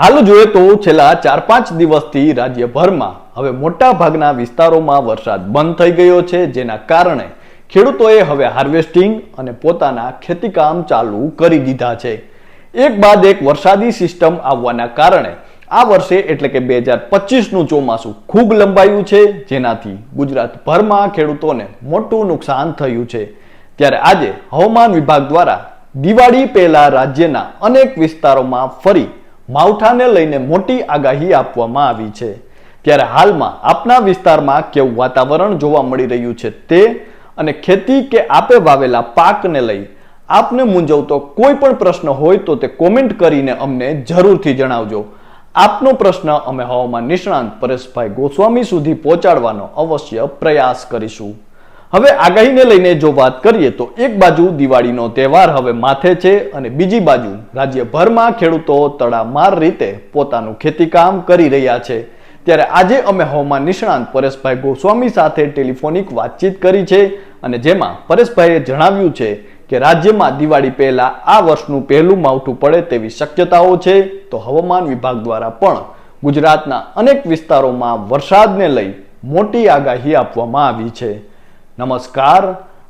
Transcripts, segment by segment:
હાલ જોઈએ તો છેલ્લા ચાર પાંચ દિવસથી રાજ્યભરમાં હવે મોટા ભાગના વિસ્તારોમાં વરસાદ બંધ થઈ ગયો છે, જેના કારણે ખેડૂતોએ હવે હાર્વેસ્ટિંગ અને પોતાના ખેતીકામ ચાલુ કરી દીધા છે. એક બાદ એક વરસાદી સિસ્ટમ આવવાના કારણે આ વર્ષે એટલે કે બે હજાર પચીસનું ચોમાસું ખૂબ લંબાયું છે, જેનાથી ગુજરાતભરમાં ખેડૂતોને મોટું નુકસાન થયું છે. ત્યારે આજે હવામાન વિભાગ દ્વારા દિવાળી પહેલા રાજ્યના અનેક વિસ્તારોમાં ફરી માવઠાને લઈને મોટી આગાહી આપવામાં આવી છે. ત્યારે હાલમાં આપના વિસ્તારમાં કેવું વાતાવરણ જોવા મળી રહ્યું છે તે અને ખેતી કે આપે વાવેલા પાકને લઈ આપને મૂંઝવતો કોઈ પણ પ્રશ્ન હોય તો તે કોમેન્ટ કરીને અમને જરૂરથી જણાવજો. આપનો પ્રશ્ન અમે હવામાન નિષ્ણાંત પરેશભાઈ ગોસ્વામી સુધી પહોંચાડવાનો અવશ્ય પ્રયાસ કરીશું. હવે આગાહીને લઈને જો વાત કરીએ તો એક બાજુ દિવાળીનો તહેવાર હવે માથે છે અને બીજી બાજુ રાજ્યભરમાં ખેડૂતો તડામાર રીતે પોતાનું ખેતીકામ કરી રહ્યા છે. ત્યારે આજે અમે હવામાન નિષ્ણાંત પરેશભાઈ ગોસ્વામી સાથે ટેલિફોનિક વાતચીત કરી છે અને જેમાં પરેશભાઈએ જણાવ્યું છે કે રાજ્યમાં દિવાળી પહેલા આ વર્ષનું પહેલું માવઠું પડે તેવી શક્યતાઓ છે. તો હવામાન વિભાગ દ્વારા પણ ગુજરાતના અનેક વિસ્તારોમાં વરસાદને લઈ મોટી આગાહી આપવામાં આવી છે. નમસ્કાર.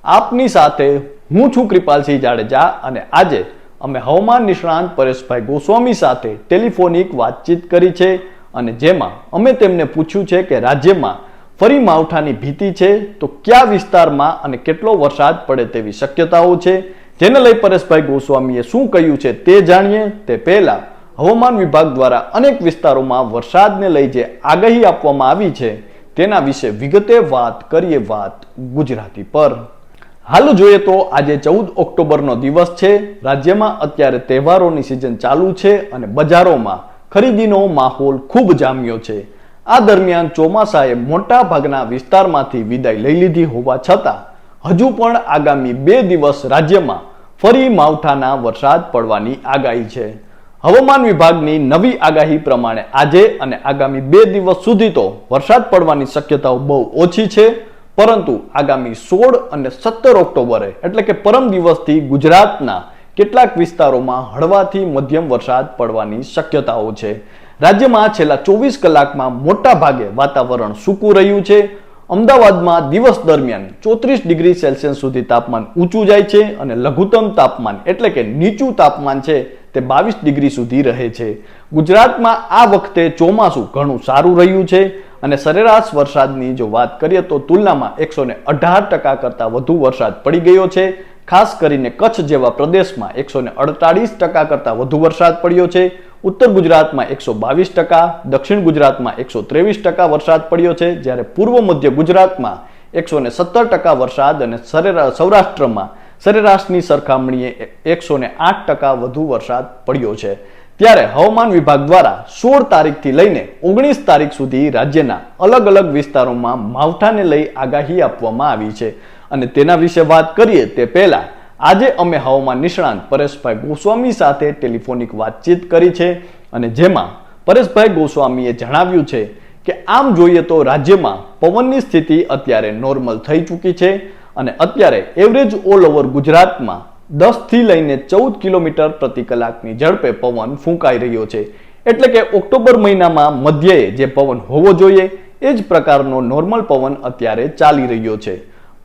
આપની સાથે હું છું કૃપાલસિંહ જાડેજા અને આજે અમે હવામાન નિષ્ણાંત પરેશભાઈ ગોસ્વામી સાથે ટેલિફોનિક વાતચીત કરી છે અને જેમાં અમે તેમને પૂછ્યું છે કે રાજ્યમાં ફરી માવઠાની ભીતિ છે તો કયા વિસ્તારમાં અને કેટલો વરસાદ પડે તેવી શક્યતાઓ છે? જેને લઈ પરેશભાઈ ગોસ્વામીએ શું કહ્યું છે તે જાણીએ. તે પહેલા હવામાન વિભાગ દ્વારા અનેક વિસ્તારોમાં વરસાદને લઈ જે આગાહી આપવામાં આવી છે તેના વિશે વિગતે વાત કરીએ વાત ગુજરાતી પર. હાલ જોઈએ તો આજે ચૌદ ઓક્ટોબરનો દિવસ છે. રાજ્યમાં અત્યારે તહેવારોની સિઝન ચાલુ છે અને બજારોમાં ખરીદીનો માહોલ ખૂબ જામ્યો છે. આ દરમિયાન ચોમાસાએ મોટા ભાગના વિસ્તારમાંથી વિદાય લઈ લીધી હોવા છતાં, હજુ પણ આગામી બે દિવસ રાજ્યમાં ફરી માવઠાના વરસાદ પડવાની આગાહી છે. હવામાન વિભાગની નવી આગાહી પ્રમાણે આજે અને આગામી બે દિવસ સુધી તો વરસાદ પડવાની શક્યતાઓ બહુ ઓછી છે, પરંતુ આગામી સોળ અને સત્તર ઓક્ટોબરે, એટલે કે પરમ દિવસથી ગુજરાતના કેટલાક વિસ્તારોમાં હળવાથી મધ્યમ વરસાદ પડવાની શક્યતાઓ છે. રાજ્યમાં છેલ્લા ચોવીસ કલાકમાં મોટા ભાગે વાતાવરણ સૂકું રહ્યું છે. અમદાવાદમાં દિવસ દરમિયાન ચોત્રીસ ડિગ્રી સેલ્સિયસ સુધી તાપમાન ઊંચું જાય છે અને લઘુત્તમ તાપમાન એટલે કે નીચું તાપમાન છે તે બાવીસ ડિગ્રી સુધી રહે છે. ગુજરાતમાં આ વખતે ચોમાસું ઘણું સારું રહ્યું છે અને સરેરાશ વરસાદની જો વાત કરીએ તો તુલનામાં એકસો ને અઢાર ટકા કરતાં વધુ વરસાદ પડી ગયો છે. ખાસ કરીને કચ્છ જેવા પ્રદેશમાં એકસો ને અડતાળીસ ટકા કરતાં વધુ વરસાદ પડ્યો છે. ઉત્તર ગુજરાતમાં એકસો બાવીસ ટકા, દક્ષિણ ગુજરાતમાં એકસો ત્રેવીસ ટકા વરસાદ પડ્યો છે. જ્યારે પૂર્વ મધ્ય ગુજરાતમાં એકસો ને સત્તર ટકા વરસાદ અને સરેરાશ સૌરાષ્ટ્રમાં સરેરાશની સરખામણીએ એકસો ને આઠ ટકા વધુ વરસાદ પડ્યો છે. ત્યારે હવામાન વિભાગ દ્વારા સોળ તારીખથી લઈને ઓગણીસ તારીખ સુધી રાજ્યના અલગ અલગ વિસ્તારોમાં માવઠાને લઈ આગાહી આપવામાં આવી છે. અને તેના વિશે વાત કરીએ તે પહેલા આજે અમે હવામાન નિષ્ણાંત પરેશભાઈ ગોસ્વામી સાથે ટેલિફોનિક વાતચીત કરી છે અને જેમાં પરેશભાઈ ગોસ્વામીએ જણાવ્યું છે કે આમ જોઈએ તો રાજ્યમાં પવનની સ્થિતિ અત્યારે નોર્મલ થઈ ચૂકી છે. અને અત્યારે એવરેજ ઓલ ઓવર ગુજરાતમાં દસથી લઈને ચૌદ કિલોમીટર પ્રતિ કલાકની ઝડપે પવન ફૂંકાઈ રહ્યો છે. એટલે કે ઓક્ટોબર મહિનામાં મધ્યએ જે પવન હોવો જોઈએ, એ જ પ્રકારનો નોર્મલ પવન અત્યારે ચાલી રહ્યો છે.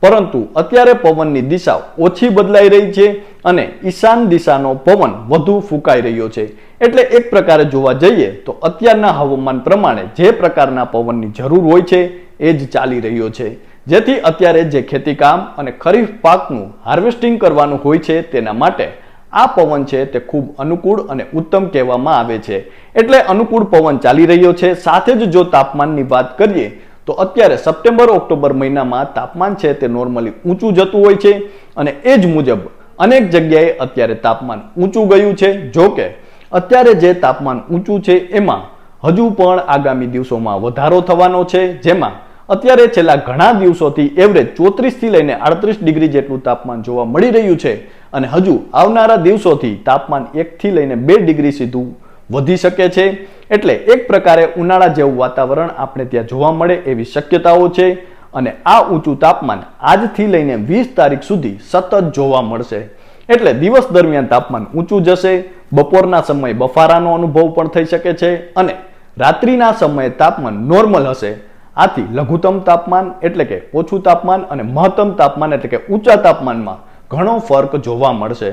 પરંતુ અત્યારે પવનની દિશા ઓછી બદલાઈ રહી છે અને ઈશાન દિશાનો પવન વધુ ફૂંકાઈ રહ્યો છે. એટલે એક પ્રકારે જોવા જઈએ તો અત્યારના હવામાન પ્રમાણે જે પ્રકારના પવનની જરૂર હોય છે એ જ ચાલી રહ્યો છે. જેથી અત્યારે જે ખેતીકામ અને ખરીફ પાકનું હાર્વેસ્ટિંગ કરવાનું હોય છે તેના માટે આ પવન છે તે ખૂબ અનુકૂળ અને ઉત્તમ કહેવામાં આવે છે. એટલે અનુકૂળ પવન ચાલી રહ્યો છે. સાથે જ જો તાપમાનની વાત કરીએ તો અત્યારે સપ્ટેમ્બર, ઓક્ટોબર મહિનામાં તાપમાન છે તે નોર્મલી ઊંચું જતું હોય છે અને એ જ મુજબ અનેક જગ્યાએ અત્યારે તાપમાન ઊંચું ગયું છે. જો કે અત્યારે જે તાપમાન ઊંચું છે એમાં હજુ પણ આગામી દિવસોમાં વધારો થવાનો છે, જેમાં અત્યારે છેલ્લા ઘણા દિવસોથી એવરેજ ચોત્રીસથી લઈને આડત્રીસ ડિગ્રી જેટલું તાપમાન જોવા મળી રહ્યું છે અને હજુ આવનારા દિવસોથી તાપમાન એકથી લઈને બે ડિગ્રી સીધું વધી શકે છે. એટલે એક પ્રકારે ઉનાળા જેવું વાતાવરણ આપણે ત્યાં જોવા મળે એવી શક્યતાઓ છે અને આ ઊંચું તાપમાન આજથી લઈને વીસ તારીખ સુધી સતત જોવા મળશે. એટલે દિવસ દરમિયાન તાપમાન ઊંચું જશે, બપોરના સમયે બફારાનો અનુભવ પણ થઈ શકે છે અને રાત્રિના સમયે તાપમાન નોર્મલ હશે. આથી લઘુત્તમ તાપમાન એટલે કે ઓછું તાપમાન અને મહત્તમ તાપમાન એટલે કે ઊંચા તાપમાનમાં ઘણો ફરક જોવા મળશે.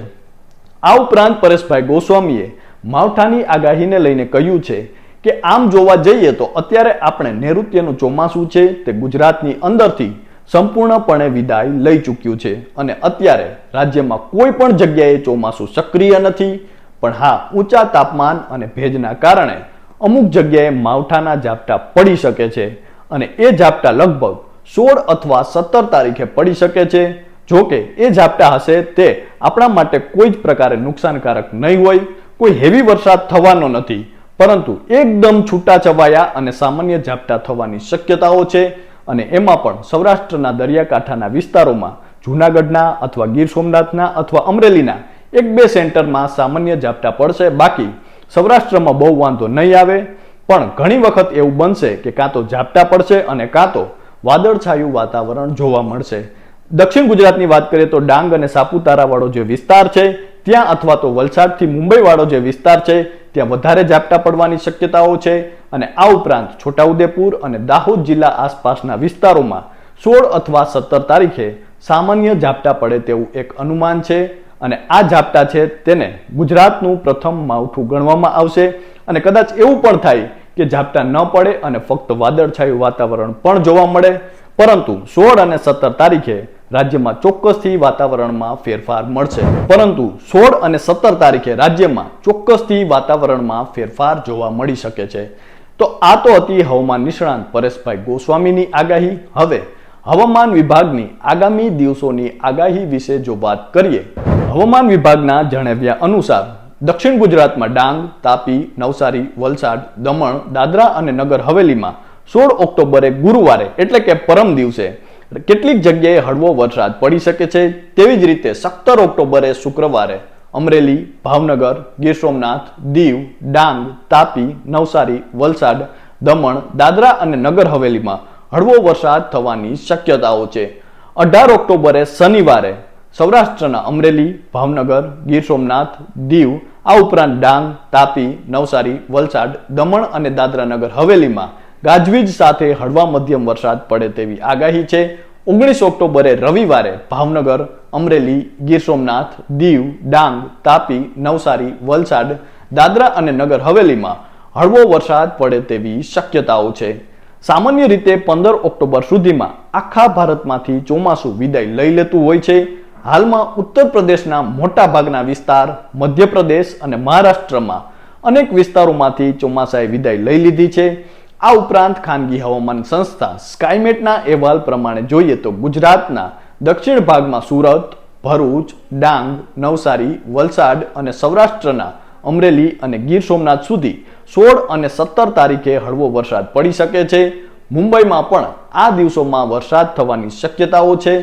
આ ઉપરાંત પરેશભાઈ ગોસ્વામીએ માવઠાની આગાહીને લઈને કહ્યું છે કે આમ જોવા જઈએ તો અત્યારે આપણે નૈઋત્યનું ચોમાસું છે તે ગુજરાતની અંદરથી સંપૂર્ણપણે વિદાય લઈ ચૂક્યું છે અને અત્યારે રાજ્યમાં કોઈ પણ જગ્યાએ ચોમાસું સક્રિય નથી. પણ હા, ઊંચા તાપમાન અને ભેજના કારણે અમુક જગ્યાએ માવઠાના ઝાપટા પડી શકે છે અને એ ઝાપટા લગભગ સોળ અથવા સત્તર તારીખે પડી શકે છે. જો કે એ ઝાપટા હશે તે આપણા માટે કોઈ જ પ્રકારે નુકસાનકારક નહીં હોય. કોઈ હેવી વરસાદ થવાનો નથી, પરંતુ એકદમ છૂટાછવાયા અને સામાન્ય ઝાપટા થવાની શક્યતાઓ છે અને એમાં પણ સૌરાષ્ટ્રના દરિયાકાંઠાના વિસ્તારોમાં જૂનાગઢના અથવા ગીર સોમનાથના અથવા અમરેલીના એક બે સેન્ટરમાં સામાન્ય ઝાપટા પડશે. બાકી સૌરાષ્ટ્રમાં બહુ વાંધો નહીં આવે, પણ ઘણી વખત એવું બનશે કે કાં તો ઝાપટા પડશે અને કાં તો વાદળછાયું વાતાવરણ જોવા મળશે. દક્ષિણ ગુજરાતની વાત કરીએ તો ડાંગ અને સાપુતારા વાળો જે વિસ્તાર છે ત્યાં અથવા તો વલસાડથી મુંબઈવાળો જે વિસ્તાર છે, ત્યાં વધારે ઝાપટા પડવાની શક્યતાઓ છે અને આ ઉપરાંત છોટાઉદેપુર અને દાહોદ જિલ્લા આસપાસના વિસ્તારોમાં સોળ અથવા સત્તર તારીખે સામાન્ય ઝાપટા પડે તેવું એક અનુમાન છે અને આ ઝાપટા છે તેને ગુજરાતનું પ્રથમ માવઠું ગણવામાં આવશે અને કદાચ એવું પણ થાય કે ઝાપટા ન પડે અને ફક્ત વાદળછાયું વાતાવરણ પણ જોવા મળે, પરંતુ સોળ અને સત્તર તારીખે રાજ્યમાં ચોક્કસથી વાતાવરણમાં ફેરફાર મળશે. પરંતુ સોળ અને સત્તર તારીખે રાજ્યમાં ચોક્કસથી વાતાવરણમાં ફેરફાર જોવા મળી શકે છે. તો આ તો હતી હવામાન નિષ્ણાંત પરેશભાઈ ગોસ્વામીની આગાહી. હવે હવામાન વિભાગની આગામી દિવસોની આગાહી વિશે જો વાત કરીએ, હવામાન વિભાગના જણાવ્યા અનુસાર દક્ષિણ ગુજરાતમાં ડાંગ, તાપી, નવસારી, વલસાડ, દમણ, દાદરા અને નગર હવેલીમાં સોળ ઓક્ટોબરે ગુરુવારે એટલે કે પરમ દિવસે કેટલીક જગ્યાએ હળવો વરસાદ પડી શકે છે તેવી જ રીતે સત્તર ઓક્ટોબરે શુક્રવારે અમરેલી, ભાવનગર, ગીર સોમનાથ, દીવ, ડાંગ, તાપી, નવસારી, વલસાડ, દમણ, દાદરા અને નગર હવેલીમાં હળવો વરસાદ થવાની શક્યતાઓ છે. અઢાર ઓક્ટોબરે શનિવારે સૌરાષ્ટ્રના અમરેલી, ભાવનગર, ગીર સોમનાથ, દીવ, આ ઉપરાંત ડાંગ, તાપી, નવસારી, વલસાડ, દમણ અને દાદરા નગર હવેલીમાં ગાજવીજ સાથે હળવા મધ્યમ વરસાદ પડે તેવી આગાહી છે. ઓગણીસ ઓક્ટોબરે રવિવારે ભાવનગર, અમરેલી, ગીર સોમનાથ, દીવ, ડાંગ, તાપી, નવસારી, વલસાડ, દાદરા અને નગર હવેલીમાં હળવો વરસાદ પડે તેવી શક્યતાઓ છે. સામાન્ય રીતે પંદર ઓક્ટોબર સુધીમાં આખા ભારતમાંથી ચોમાસું વિદાય લઈ લેતું હોય છે. હાલમાં ઉત્તર પ્રદેશના મોટા ભાગના વિસ્તાર, મધ્યપ્રદેશ અને મહારાષ્ટ્રમાં અનેક વિસ્તારોમાંથી ચોમાસાએ વિદાય લઈ લીધી છે. આ ઉપરાંત ખાનગી હવામાન સંસ્થા સ્કાયમેટના અહેવાલ પ્રમાણે જોઈએ તો ગુજરાતના દક્ષિણ ભાગમાં સુરત, ભરૂચ, ડાંગ, નવસારી, વલસાડ અને સૌરાષ્ટ્રના અમરેલી અને ગીર સોમનાથ સુધી સોળ અને સત્તર તારીખે હળવો વરસાદ પડી શકે છે. મુંબઈમાં પણ આ દિવસોમાં વરસાદ થવાની શક્યતાઓ છે.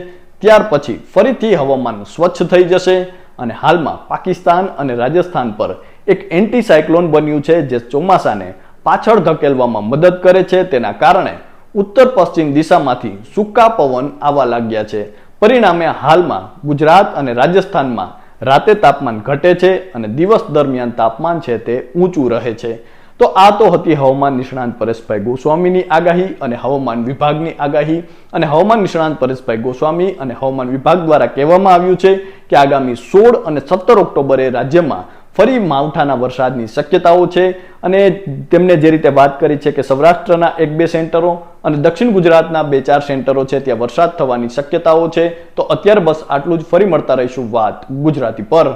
ત્યાર પછી ફરીથી હવામાન સ્વચ્છ થઈ જશે અને હાલમાં પાકિસ્તાન અને રાજસ્થાન પર એક એન્ટી સાયક્લોન બન્યું છે, જે ચોમાસાને પાછળ ધકેલવામાં મદદ કરે છે. તેના કારણે ઉત્તર પશ્ચિમ દિશામાંથી સૂકા પવન આવવા લાગ્યા છે. પરિણામે હાલમાં ગુજરાત અને રાજસ્થાનમાં રાતે તાપમાન ઘટે છે અને દિવસ દરમિયાન તાપમાન છે તે ઊંચું રહે છે. તો આ તો હતી હવામાન નિષ્ણાંત પરેશભાઈ ગોસ્વામીની આગાહી અને હવામાન વિભાગની આગાહી. અને હવામાન નિષ્ણાંત પરેશભાઈ ગોસ્વામી અને હવામાન વિભાગ દ્વારા કહેવામાં આવ્યું છે કે આગામી સોળ અને સત્તર ઓક્ટોબરે રાજ્યમાં ફરી માવઠાના વરસાદની શક્યતાઓ છે અને તેમને જે રીતે વાત કરી છે કે સૌરાષ્ટ્રના એક બે સેન્ટરો અને દક્ષિણ ગુજરાતના બે ચાર સેન્ટરો છે, ત્યાં વરસાદ થવાની શક્યતાઓ છે, તો અત્યારે બસ આટલું જ. ફરી મળતા રહીશું વાત ગુજરાતી પર.